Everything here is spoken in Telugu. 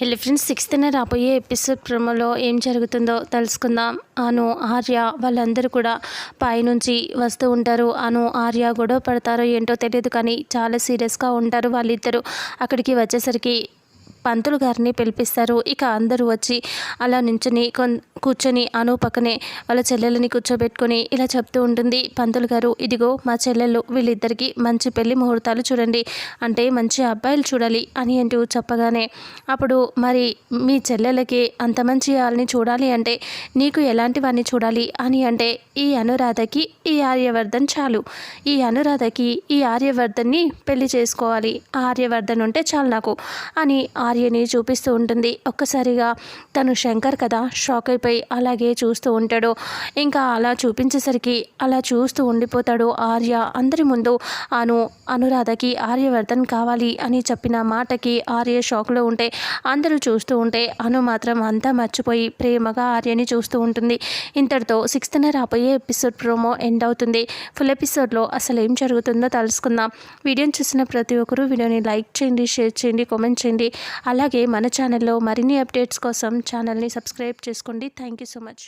హెల్లీ ఫ్రెండ్స్ సిక్స్త్నే రాబోయే ఎపిసోడ్ ప్రోమోలో ఏం జరుగుతుందో తెలుసుకుందాం. అను ఆర్య వాళ్ళందరూ కూడా పైనుంచి వస్తూ ఉంటారు. అను ఆర్య గొడవ పడతారో ఏంటో తెలియదు కానీ చాలా సీరియస్గా ఉంటారు వాళ్ళిద్దరూ. అక్కడికి వచ్చేసరికి పంతులు గారిని పిలిపిస్తారు. ఇక అందరూ వచ్చి అలా నించుని కొన్ కూర్చొని అను పక్కనే వాళ్ళ చెల్లెలని కూర్చోబెట్టుకొని ఇలా చెప్తూ ఉంటుంది. పంతులు గారు ఇదిగో మా చెల్లెళ్ళు వీళ్ళిద్దరికీ మంచి పెళ్ళి ముహూర్తాలు చూడండి. అంటే మంచి అబ్బాయిలు చూడాలి అని అంటూ చెప్పగానే అప్పుడు మరి మీ చెల్లెలకి అంత మంచి వాళ్ళని చూడాలి అంటే నీకు ఎలాంటి వాడిని చూడాలి? అని అంటే ఈ అనురాధకి ఈ ఆర్యవర్ధన్ చాలు. ఈ అనురాధకి ఈ ఆర్యవర్ధన్ని పెళ్ళి చేసుకోవాలి. ఆర్యవర్ధన్ ఉంటే చాలు నాకు అని ఆర్యని చూపిస్తూ ఉంటుంది. ఒక్కసారిగా తను శంకర్ కదా షాక్ అయిపోయి అలాగే చూస్తూ ఉంటాడు. ఇంకా అలా చూపించేసరికి అలా చూస్తూ ఉండిపోతాడు ఆర్య. అందరి ముందు అను అనురాధకి ఆర్యవర్ధన్ కావాలి అని చెప్పిన మాటకి ఆర్య షాక్లో ఉంటే అందరూ చూస్తూ ఉంటే అను మాత్రం అంతా మర్చిపోయి ప్రేమగా ఆర్యని చూస్తూ ఉంటుంది. ఇంతటితో సిక్స్త్న రాబోయే ఎపిసోడ్ ప్రోమో ఎండ్ అవుతుంది. ఫుల్ ఎపిసోడ్లో అసలు ఏం జరుగుతుందో తెలుసుకుందాం. వీడియోని చూసిన ప్రతి ఒక్కరూ వీడియోని లైక్ చేయండి షేర్ చేయండి కామెంట్ చేయండి. అలాగే మన ఛానల్లో మరిన్ని అప్డేట్స్ కోసం ఛానల్ని సబ్స్క్రైబ్ చేసుకోండి. Thank you so much